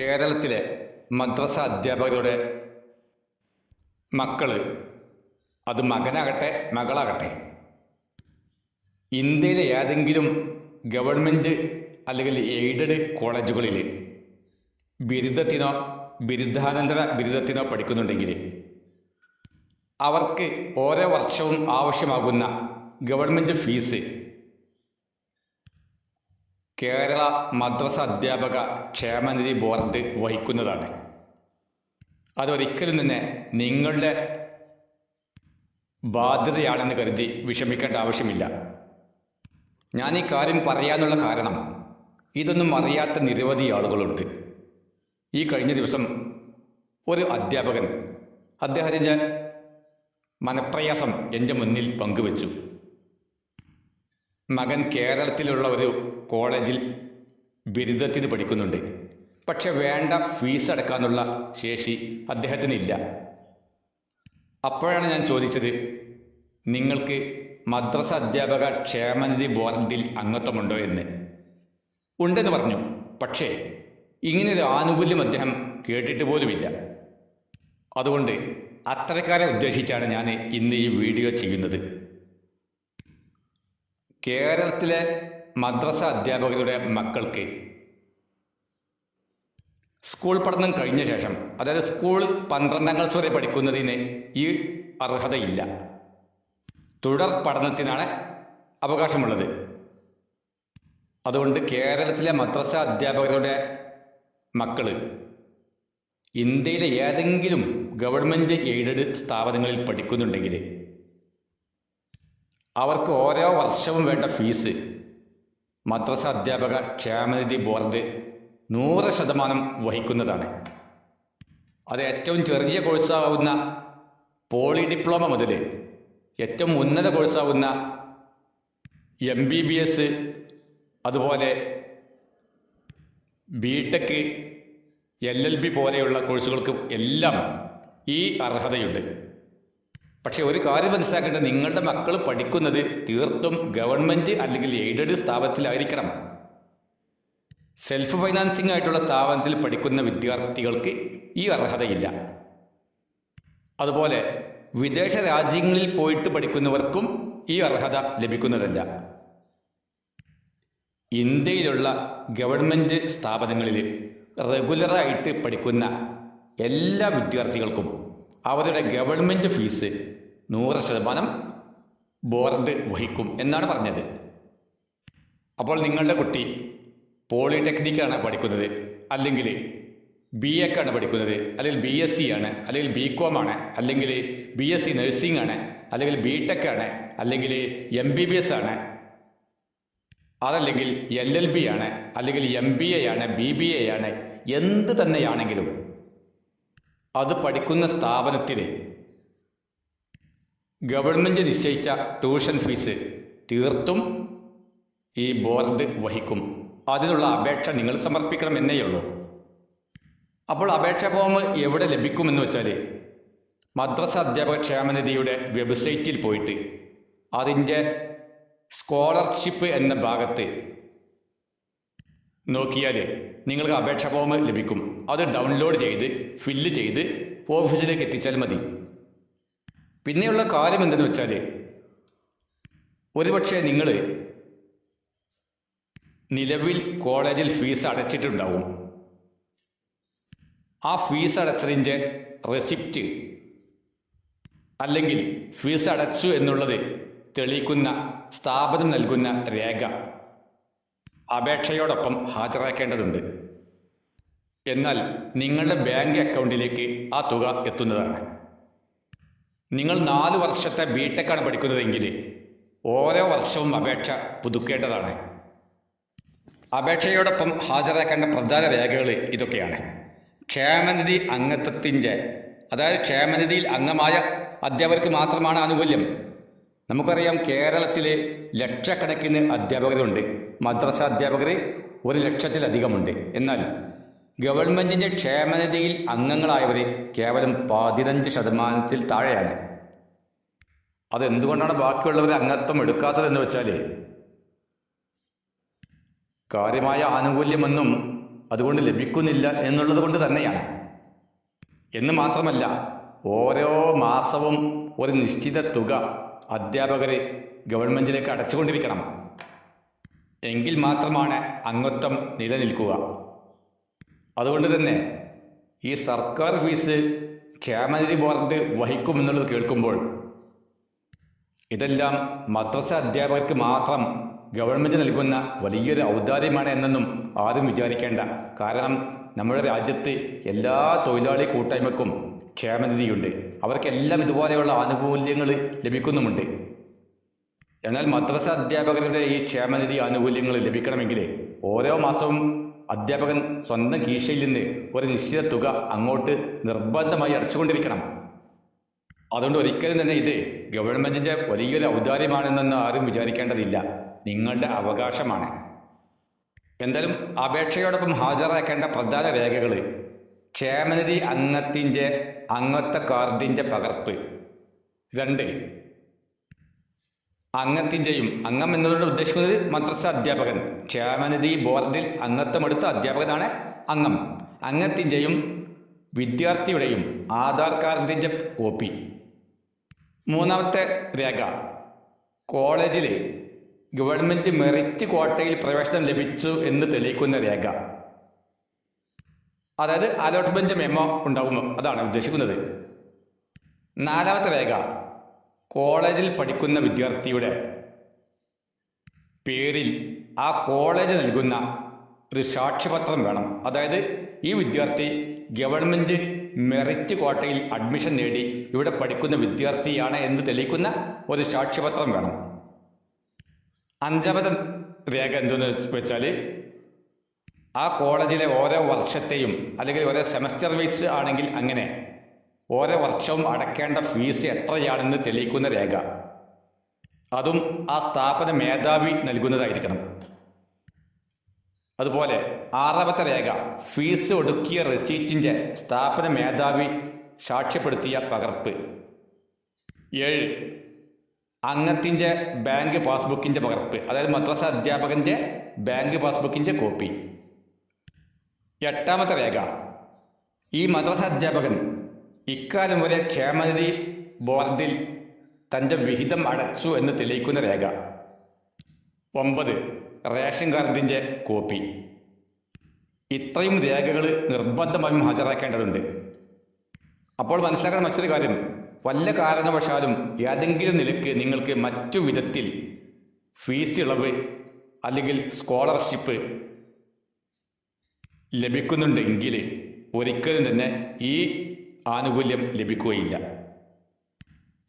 കേരളത്തിലെ മദ്രസ അധ്യാപകരുടെ മക്കൾ അത് മകനാകട്ടെ മകളാകട്ടെ. ഇന്ത്യയിലെ ഏതെങ്കിലും ഗവൺമെന്റ് അല്ലെങ്കിൽ എയ്ഡഡ് കോളേജുകളിൽ ബിരുദത്തിനോ ബിരുദാനന്തര ബിരുദത്തിനോ പഠിക്കുന്നുണ്ടെങ്കിൽ അവർക്ക് ഓരോ വർഷവും ആവശ്യമാകുന്ന ഗവൺമെന്റ് ഫീസ് കേരള മദ്രസ അധ്യാപക ക്ഷേമനിധി ബോർഡ് വഹിക്കുന്നതാണ്. അതൊരിക്കലും തന്നെ നിങ്ങളുടെ ബാധ്യതയാണെന്ന് കരുതി വിഷമിക്കേണ്ട ആവശ്യമില്ല. ഞാൻ ഈ കാര്യം പറയാനുള്ള കാരണം ഇതൊന്നും അറിയാത്ത നിരവധി ആളുകളുണ്ട്. ഈ കഴിഞ്ഞ ദിവസം ഒരു അധ്യാപകൻ അദ്ദേഹത്തിന്റെ മനപ്രയാസം എന്റെ മുന്നിൽ പങ്കുവച്ചു. മകൻ കേരളത്തിലുള്ള ഒരു കോളേജിൽ ബിരുദത്തിന് പഠിക്കുന്നുണ്ട്. പക്ഷെ വേണ്ട ഫീസ് അടക്കാനുള്ള ശേഷി അദ്ദേഹത്തിനില്ല. അപ്പോഴാണ് ഞാൻ ചോദിച്ചത് നിങ്ങൾക്ക് മദ്രസ അധ്യാപക ക്ഷേമനിധി ബോർഡിൽ അംഗത്വമുണ്ടോ എന്ന്? ഉണ്ടെന്ന് പറഞ്ഞു. പക്ഷേ ഇങ്ങനൊരു ആനുകൂല്യം അദ്ദേഹം കേട്ടിട്ട് പോലുമില്ല. അതുകൊണ്ട് അത്തരക്കാരെ ഉദ്ദേശിച്ചാണ് ഞാൻ ഇന്ന് ഈ വീഡിയോ ചെയ്യുന്നത്. കേരളത്തിലെ മദ്രസ അധ്യാപകരുടെ മക്കൾക്ക് സ്കൂൾ പഠനം കഴിഞ്ഞ ശേഷം അതായത് സ്കൂൾ പന്ത്രണ്ടാം ക്ലാസ് വരെ പഠിക്കുന്നതിന് ഈ അർഹതയില്ല. തുടർ പഠനത്തിനാണ് അവകാശമുള്ളത്. അതുകൊണ്ട് കേരളത്തിലെ മദ്രസ അധ്യാപകരുടെ മക്കൾ ഇന്ത്യയിലെ ഏതെങ്കിലും ഗവൺമെന്റ് എയ്ഡഡ് സ്ഥാപനങ്ങളിൽ പഠിക്കുന്നുണ്ടെങ്കിൽ അവർക്ക് ഓരോ വർഷവും വേണ്ട ഫീസ്. മദ്രസ അധ്യാപക ക്ഷേമനിധി ബോർഡ് നൂറ് ശതമാനം വഹിക്കുന്നതാണ്. അത് ഏറ്റവും ചെറിയ കോഴ്സാവുന്ന പോളി ഡിപ്ലോമ മുതൽ ഏറ്റവും ഉന്നത കോഴ്സാവുന്ന എം ബി ബി എസ് അതുപോലെ B tech L L B പോലെയുള്ള കോഴ്സുകൾക്കും എല്ലാം ഈ അർഹതയുണ്ട്. പക്ഷേ ഒരു കാര്യം മനസ്സിലാക്കേണ്ടത് നിങ്ങളുടെ മക്കൾ പഠിക്കുന്നത് തീർത്തും ഗവൺമെന്റ് അല്ലെങ്കിൽ എയ്ഡഡ് സ്ഥാപനത്തിലായിരിക്കണം. സെൽഫ് ഫൈനാൻസിംഗ് ആയിട്ടുള്ള സ്ഥാപനത്തിൽ പഠിക്കുന്ന വിദ്യാർത്ഥികൾക്ക് ഈ അർഹതയില്ല. അതുപോലെ വിദേശ രാജ്യങ്ങളിൽ പോയിട്ട് പഠിക്കുന്നവർക്കും ഈ അർഹത ലഭിക്കുന്നതല്ല. ഇന്ത്യയിലുള്ള ഗവൺമെന്റ് സ്ഥാപനങ്ങളിൽ റെഗുലറായിട്ട് പഠിക്കുന്ന എല്ലാ വിദ്യാർത്ഥികൾക്കും അവരുടെ ഗവൺമെന്റ് ഫീസ് നൂറ് ശതമാനം ബോർഡ് വഹിക്കും എന്നാണ് പറഞ്ഞത്. അപ്പോൾ നിങ്ങളുടെ കുട്ടി പോളിടെക്നിക്കാണ് പഠിക്കുന്നത് അല്ലെങ്കിൽ ബി എക്കാണ് പഠിക്കുന്നത് അല്ലെങ്കിൽ ബി എസ് സി ആണ് അല്ലെങ്കിൽ ബി കോം ആണ് അല്ലെങ്കിൽ ബി എസ് സി നഴ്സിംഗ് ആണ് അല്ലെങ്കിൽ ബി ടെക് ആണ് അല്ലെങ്കിൽ എം ബി ബി എസ് ആണ് അതല്ലെങ്കിൽ എൽ എൽ ബി ആണ് അല്ലെങ്കിൽ എം ബി എ ആണ് ബി ബി എ ആണ് എന്ത് തന്നെയാണെങ്കിലും അത് പഠിക്കുന്ന സ്ഥാപനത്തിലെ ഗവൺമെന്റ് നിശ്ചയിച്ച ട്യൂഷൻ ഫീസ് തീർത്തും ഈ ബോർഡ് വഹിക്കും. അതിനുള്ള അപേക്ഷ നിങ്ങൾ സമർപ്പിക്കണം എന്നേയുള്ളൂ അപ്പോൾ അപേക്ഷ ഫോം എവിടെ ലഭിക്കുമെന്ന് വെച്ചാൽ മദ്രസ അധ്യാപക ക്ഷേമനിധിയുടെ വെബ്സൈറ്റിൽ പോയിട്ട് അതിന്റെ സ്കോളർഷിപ്പ് എന്ന ഭാഗത്ത് നോക്കിയാൽ നിങ്ങൾക്ക് അപേക്ഷ ഫോം ലഭിക്കും. അത് ഡൗൺലോഡ് ചെയ്ത് ഫില്ല് ചെയ്ത് ഓഫീസിലേക്ക് എത്തിച്ചാൽ മതി. പിന്നെയുള്ള കാര്യം എന്തെന്ന് വെച്ചാൽ ഒരുപക്ഷെ നിങ്ങൾ നിലവിൽ കോളേജിൽ ഫീസ് അടച്ചിട്ടുണ്ടാവും. ആ ഫീസ് അടച്ചതിന്റെ റെസിപ്റ്റ് അല്ലെങ്കിൽ ഫീസ് അടച്ചു എന്നുള്ളത് തെളിയിക്കുന്ന സ്ഥാപനം നൽകുന്ന രേഖ അപേക്ഷയോടൊപ്പം ഹാജരാക്കേണ്ടതുണ്ട്. എന്നാൽ നിങ്ങളുടെ ബാങ്ക് അക്കൗണ്ടിലേക്ക് ആ തുക എത്തുന്നതാണ്. നിങ്ങൾ നാല് വർഷത്തെ ബി ടെക്കാണ് പഠിക്കുന്നതെങ്കിൽ ഓരോ വർഷവും അപേക്ഷ പുതുക്കേണ്ടതാണ്. അപേക്ഷയോടൊപ്പം ഹാജരാക്കേണ്ട പ്രധാന രേഖകൾ ഇതൊക്കെയാണ്. ക്ഷേമനിധി അംഗത്വത്തിന്റെ അതായത് ക്ഷേമനിധിയിൽ അംഗമായ അധ്യാപകർക്ക് മാത്രമാണ് ആനുകൂല്യം. നമുക്കറിയാം കേരളത്തിൽ ലക്ഷക്കണക്കിന് അധ്യാപകരുണ്ട്. മദ്രസ അധ്യാപകർ ഒരു ലക്ഷത്തിലധികമുണ്ട്. എന്നാൽ ഗവൺമെന്റിന്റെ ക്ഷേമനിധിയിൽ അംഗങ്ങളായവർ കേവലം പതിനഞ്ച് ശതമാനത്തിൽ താഴെയാണ്. അതെന്തുകൊണ്ടാണ് ബാക്കിയുള്ളവർ അംഗത്വം എടുക്കാത്തതെന്ന് വെച്ചാൽ കാര്യമായ ആനുകൂല്യമൊന്നും അതുകൊണ്ട് ലഭിക്കുന്നില്ല എന്നുള്ളത് കൊണ്ട് തന്നെയാണ്. എന്ന് മാത്രമല്ല ഓരോ മാസവും ഒരു നിശ്ചിത തുക അധ്യാപകർ ഗവൺമെന്റിലേക്ക് അടച്ചുകൊണ്ടിരിക്കണം. എങ്കിൽ മാത്രമാണ് അംഗത്വം നിലനിൽക്കുക. അതുകൊണ്ട് തന്നെ ഈ സർക്കാർ ഫീസ് ക്ഷേമനിധി ബോർഡ് വഹിക്കുമെന്നുള്ളത് കേൾക്കുമ്പോൾ ഇതെല്ലാം മദ്രസ അധ്യാപകർക്ക് മാത്രം ഗവൺമെന്റ് നൽകുന്ന വലിയൊരു ഔദാര്യമാണ് എന്നൊന്നും ആരും വിചാരിക്കേണ്ട. കാരണം നമ്മുടെ രാജ്യത്ത് എല്ലാ തൊഴിലാളി കൂട്ടായ്മക്കും ക്ഷേമനിധിയുണ്ട്. അവർക്കെല്ലാം ഇതുപോലെയുള്ള ആനുകൂല്യങ്ങൾ ലഭിക്കുന്നുമുണ്ട്. എന്നാൽ മദ്രസ അധ്യാപകരുടെ ഈ ക്ഷേമനിധി ആനുകൂല്യങ്ങൾ ലഭിക്കണമെങ്കിൽ ഓരോ മാസവും അധ്യാപകൻ സ്വന്തം കീശയിൽ നിന്ന് ഒരു നിശ്ചിത തുക അങ്ങോട്ട് നിർബന്ധമായി അടച്ചുകൊണ്ടിരിക്കണം. അതുകൊണ്ട് ഒരിക്കലും തന്നെ ഇത് ഗവൺമെന്റിന്റെ വലിയൊരു ഔദാര്യമാണെന്നൊന്നും ആരും വിചാരിക്കേണ്ടതില്ല. നിങ്ങളുടെ അവകാശമാണ്. എന്തായാലും അപേക്ഷയോടൊപ്പം ഹാജരാക്കേണ്ട പ്രധാന രേഖകൾ ക്ഷേമനിധി അംഗത്തിന്റെ അംഗത്വ കാർഡിന്റെ പകർപ്പ്. രണ്ട് അംഗത്തിന്റെയും അംഗം എന്നതുകൊണ്ട് ഉദ്ദേശിക്കുന്നത് മദ്രസ അധ്യാപകൻ. ക്ഷേമനിധി ബോർഡിൽ അംഗത്വമെടുത്ത അധ്യാപകനാണ് അംഗം. അംഗത്തിന്റെയും വിദ്യാർത്ഥിയുടെയും ആധാർ കാർഡിന്റെ കോപ്പി. മൂന്നാമത്തെ രേഖ കോളേജിലെ ഗവൺമെന്റ് മെറിറ്റ് കോട്ടയിൽ പ്രവേശനം ലഭിച്ചു എന്ന് തെളിയിക്കുന്ന രേഖ. അതായത് അലോട്ട്മെന്റ് മെമ്മോ ഉണ്ടാകും അതാണ് ഉദ്ദേശിക്കുന്നത്. നാലാമത്തെ രേഖ കോളേജിൽ പഠിക്കുന്ന വിദ്യാർത്ഥിയുടെ പേരിൽ ആ കോളേജ് നൽകുന്ന ഒരു സാക്ഷ്യപത്രം വേണം. അതായത് ഈ വിദ്യാർത്ഥി ഗവൺമെന്റ് മെറിറ്റ് കോട്ടയിൽ അഡ്മിഷൻ നേടി ഇവിടെ പഠിക്കുന്ന വിദ്യാർത്ഥിയാണ് എന്ന് തെളിയിക്കുന്ന ഒരു സാക്ഷ്യപത്രം വേണം. അഞ്ചാമത്തെ രേഖ എന്തെന്ന് വെച്ചാൽ ആ കോളേജിലെ ഓരോ വർഷത്തെയും അല്ലെങ്കിൽ ഓരോ സെമസ്റ്റർ വൈസ് ആണെങ്കിൽ അങ്ങനെ ഓരോ വർഷവും അടയ്ക്കേണ്ട ഫീസ് എത്രയാണെന്ന് തെളിയിക്കുന്ന രേഖ. അതും ആ സ്ഥാപന മേധാവി നൽകുന്നതായിരിക്കണം. അതുപോലെ ആറാമത്തെ രേഖ ഫീസ് ഒടുക്കിയ റെസീറ്റിന്റെ സ്ഥാപന മേധാവി സാക്ഷ്യപ്പെടുത്തിയ പകർപ്പ്. ഏഴ് അംഗത്തിന്റെ ബാങ്ക് പാസ്ബുക്കിന്റെ പകർപ്പ് അതായത് മദ്രസ അധ്യാപകന്റെ ബാങ്ക് പാസ്ബുക്കിന്റെ കോപ്പി. എട്ടാമത്തെ രേഖ. ഈ മദ്രസ അധ്യാപകൻ ഇക്കാലം വരെ ക്ഷേമനിധി ബോർഡിൽ തന്റെ വിഹിതം അടച്ചു എന്ന് തെളിയിക്കുന്ന രേഖ. ഒമ്പത് റേഷൻ കാർഡിന്റെ കോപ്പി. ഇത്രയും രേഖകൾ നിർബന്ധമായും ഹാജരാക്കേണ്ടതുണ്ട്. അപ്പോൾ മനസ്സിലാക്കണം മറ്റൊരു കാര്യം. വല്ല കാരണവശാലും ഏതെങ്കിലും നിലയ്ക്ക് നിങ്ങൾക്ക് മറ്റു വിധത്തിൽ ഫീസ് ഇളവ് അല്ലെങ്കിൽ സ്കോളർഷിപ്പ് ലഭിക്കുന്നുണ്ടെങ്കിൽ ഒരിക്കലും തന്നെ ഈ ആനുകൂല്യം ലഭിക്കുകയില്ല.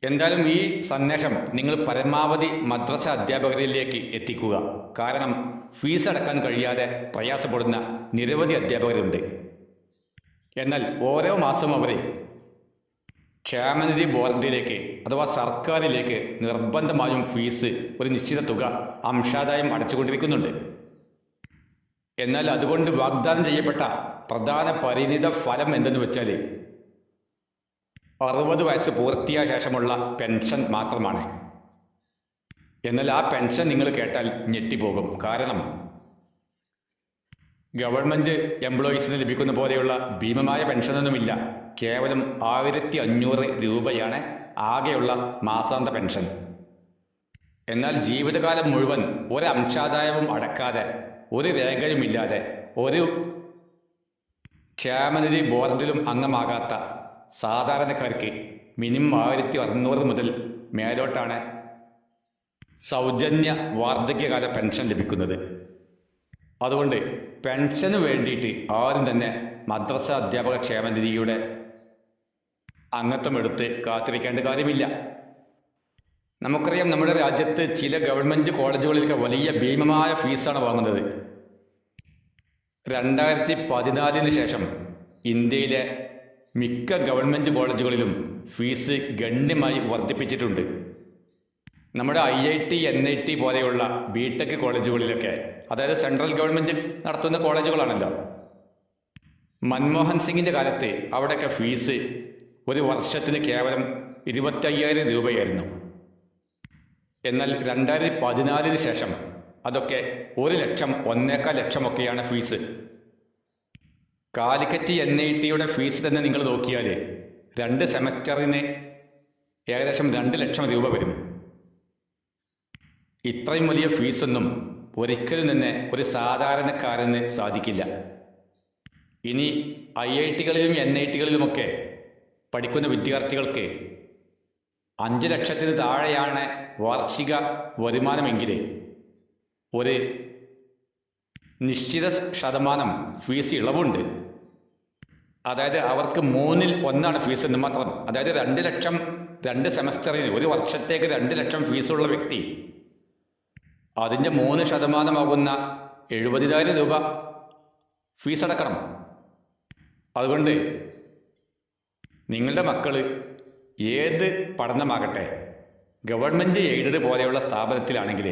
എന്തായാലും ഈ സന്ദേശം നിങ്ങൾ പരമാവധി മദ്രസ അധ്യാപകരിലേക്ക് എത്തിക്കുക. കാരണം ഫീസ് അടക്കാൻ കഴിയാതെ പ്രയാസപ്പെടുന്ന നിരവധി അധ്യാപകരുണ്ട്. എന്നാൽ ഓരോ മാസവും അവർ ക്ഷേമനിധി ബോർഡിലേക്ക് അഥവാ സർക്കാരിലേക്ക് നിർബന്ധമായും ഫീസ് ഒരു നിശ്ചിത തുക അംശാദായം അടച്ചുകൊണ്ടിരിക്കുന്നുണ്ട്. എന്നാൽ അതുകൊണ്ട് വാഗ്ദാനം ചെയ്യപ്പെട്ട പ്രധാന പരിണിത ഫലം എന്തെന്ന് വെച്ചാൽ അറുപത് വയസ്സ് പൂർത്തിയായ ശേഷമുള്ള പെൻഷൻ മാത്രമാണ്. എന്നാൽ ആ പെൻഷൻ നിങ്ങൾ കേട്ടാൽ ഞെട്ടിപ്പോകും. കാരണം ഗവൺമെന്റ് എംപ്ലോയീസിന് ലഭിക്കുന്ന പോലെയുള്ള ഭീമമായ പെൻഷനൊന്നുമില്ല. കേവലം ആയിരത്തി അഞ്ഞൂറ് രൂപയാണ് ആകെയുള്ള മാസാന്ത പെൻഷൻ. എന്നാൽ ജീവിതകാലം മുഴുവൻ ഒരംശാദായവും അടക്കാതെ ഒരു രേഖയുമില്ലാതെ ഒരു ക്ഷേമനിധി ബോർഡിലും അംഗമാകാത്ത സാധാരണക്കാർക്ക് മിനിമം ആയിരത്തി അറുന്നൂറ് മുതൽ മേലോട്ടാണ് സൗജന്യ വാർദ്ധക്യകാല പെൻഷൻ ലഭിക്കുന്നത്. അതുകൊണ്ട് പെൻഷന് വേണ്ടിയിട്ട് ആരും തന്നെ മദ്രസ അധ്യാപക ക്ഷേമനിധിയുടെ അംഗത്വം എടുത്ത് കാത്തിരിക്കേണ്ട കാര്യമില്ല. നമുക്കറിയാം നമ്മുടെ രാജ്യത്ത് ചില ഗവൺമെന്റ് കോളേജുകളിലൊക്കെ വലിയ ഭീമമായ ഫീസാണ് വാങ്ങുന്നത്. രണ്ടായിരത്തി പതിനാലിന് ശേഷം ഇന്ത്യയിലെ മിക്ക ഗവൺമെന്റ് കോളേജുകളിലും ഫീസ് ഗണ്യമായി വർദ്ധിപ്പിച്ചിട്ടുണ്ട്. നമ്മുടെ I I T N I T പോലെയുള്ള ബി ടെക് കോളേജുകളിലൊക്കെ അതായത് സെൻട്രൽ ഗവൺമെന്റ് നടത്തുന്ന കോളേജുകളാണല്ലോ മൻമോഹൻ സിംഗിന്റെ കാലത്ത് അവിടെയൊക്കെ ഫീസ് ഒരു വർഷത്തിന് കേവലം ഇരുപത്തയ്യായിരം രൂപയായിരുന്നു. എന്നാൽ രണ്ടായിരത്തി പതിനാലിന് ശേഷം അതൊക്കെ ഒരു ലക്ഷം ഒന്നേക്കാൽ ലക്ഷമൊക്കെയാണ് ഫീസ്. കാലിക്കറ്റ് എൻ ഐ ടിയുടെ ഫീസ് തന്നെ നിങ്ങൾ നോക്കിയാൽ രണ്ട് സെമസ്റ്ററിന് ഏകദേശം രണ്ട് ലക്ഷം രൂപ വരും. ഇത്രയും വലിയ ഫീസൊന്നും ഒരിക്കലും തന്നെ ഒരു സാധാരണക്കാരന് സാധിക്കില്ല. ഇനി ഐ ഐ ടികളിലും എൻ ഐ ടികളിലുമൊക്കെ പഠിക്കുന്ന വിദ്യാർത്ഥികൾക്ക് അഞ്ച് ലക്ഷത്തിന് താഴെയാണ് വാർഷിക വരുമാനമെങ്കിൽ ഒരു നിശ്ചിത ശതമാനം ഫീസ് ഇളവുണ്ട്. അതായത് അവർക്ക് മൂന്നിൽ ഒന്നാണ് ഫീസ് എന്ന് മാത്രം. അതായത് രണ്ട് ലക്ഷം രണ്ട് സെമസ്റ്ററിന് ഒരു വർഷത്തേക്ക് രണ്ട് ലക്ഷം ഫീസുള്ള വ്യക്തി അതിന്റെ മൂന്ന് ശതമാനമാകുന്ന എഴുപതിനായിരം രൂപ ഫീസ് അടക്കണം അതുകൊണ്ട് നിങ്ങളുടെ മക്കൾ ഏത് പഠനമാകട്ടെ ഗവൺമെന്റ് എയ്ഡഡ് പോലെയുള്ള സ്ഥാപനത്തിലാണെങ്കിൽ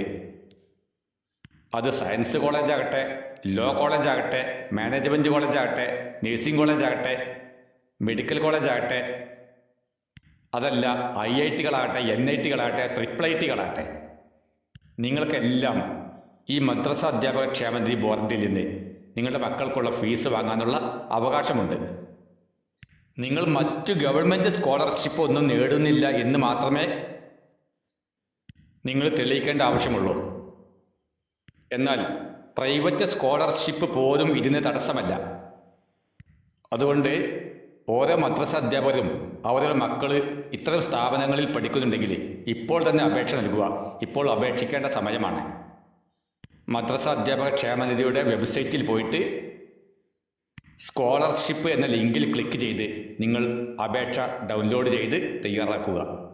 അത് സയൻസ് കോളേജ് ആകട്ടെ ലോ കോളേജ് ആകട്ടെ മാനേജ്മെന്റ് നേഴ്സിംഗ് നഴ്സിംഗ് കോളേജാകട്ടെ മെഡിക്കൽ കോളേജ് ആകട്ടെ അതല്ല ഐ ഐ ടികളാകട്ടെ എൻ ഐ ടികളാകട്ടെ ട്രിപ്പിൾ ഐ ടികളാകട്ടെ നിങ്ങൾക്കെല്ലാം ഈ മദ്രസ അധ്യാപക ക്ഷേമനിധി ബോർഡിൽ നിന്ന് നിങ്ങളുടെ മക്കൾക്കുള്ള ഫീസ് വാങ്ങാനുള്ള അവകാശമുണ്ട്. നിങ്ങൾ മറ്റു ഗവൺമെന്റ് സ്കോളർഷിപ്പ് ഒന്നും നേടുന്നില്ല എന്ന് മാത്രമേ നിങ്ങൾ തെളിയിക്കേണ്ട ആവശ്യമുള്ളൂ. എന്നാൽ പ്രൈവറ്റ് സ്കോളർഷിപ്പ് പോലും ഇതിന് തടസ്സമല്ല. അതുകൊണ്ട് ഓരോ മദ്രസ അധ്യാപകരും അവരുടെ മക്കൾ ഇത്തരം സ്ഥാപനങ്ങളിൽ പഠിക്കുന്നുണ്ടെങ്കിൽ ഇപ്പോൾ തന്നെ അപേക്ഷ നൽകുക. ഇപ്പോൾ അപേക്ഷിക്കേണ്ട സമയമാണ്. മദ്രസ അധ്യാപക ക്ഷേമനിധിയുടെ വെബ്സൈറ്റിൽ പോയിട്ട് സ്കോളർഷിപ്പ് എന്ന ലിങ്കിൽ ക്ലിക്ക് ചെയ്ത് നിങ്ങൾ അപേക്ഷ ഡൗൺലോഡ് ചെയ്ത് തയ്യാറാക്കുക.